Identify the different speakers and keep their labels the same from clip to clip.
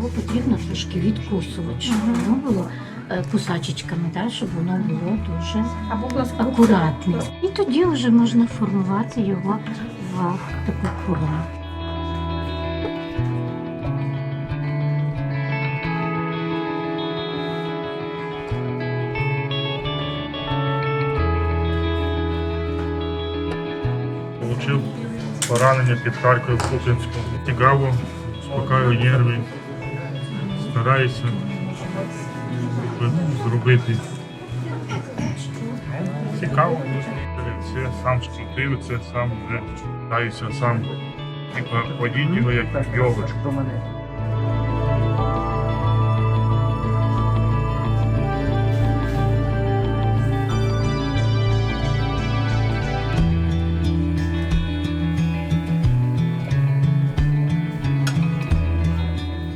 Speaker 1: його потрібно трошки відкусувати, щоб воно було е, кусачечками, да, щоб воно було дуже
Speaker 2: Або
Speaker 1: акуратне. І тоді вже можна формувати його в таку форму.
Speaker 3: Получив поранення під Харків Куп'янську. Цікаво, спокаю нерви, стараюся зробити. Цікаво. Це сам скрутив, це сам вже стараюся сам його як йогочку.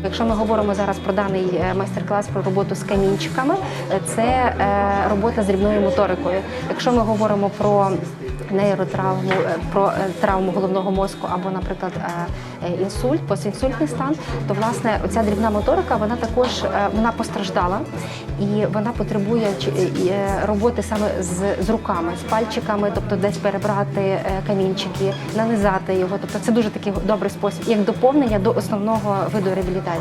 Speaker 2: Якщо ми говоримо зараз про даний е, майстер-клас про роботу з камінчиками, е, це е, робота з дрібною моторикою. Якщо ми говоримо про нейротравму, про травму головного мозку або, наприклад, інсульт, постінсультний стан, то власне оця дрібна моторика вона також вона постраждала і вона потребує роботи саме з, з руками, з пальчиками, тобто десь перебрати камінчики, нанизати його. Тобто це дуже такий добрий спосіб, як доповнення до основного виду реабілітації.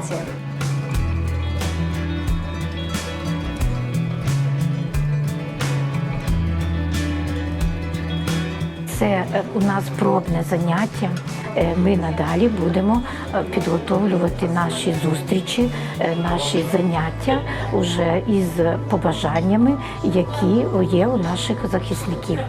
Speaker 1: Це е, у нас пробне заняття. Е, Ми надалі будемо е, підготовлювати наші зустрічі, наші заняття уже із побажаннями, які є у наших захисників.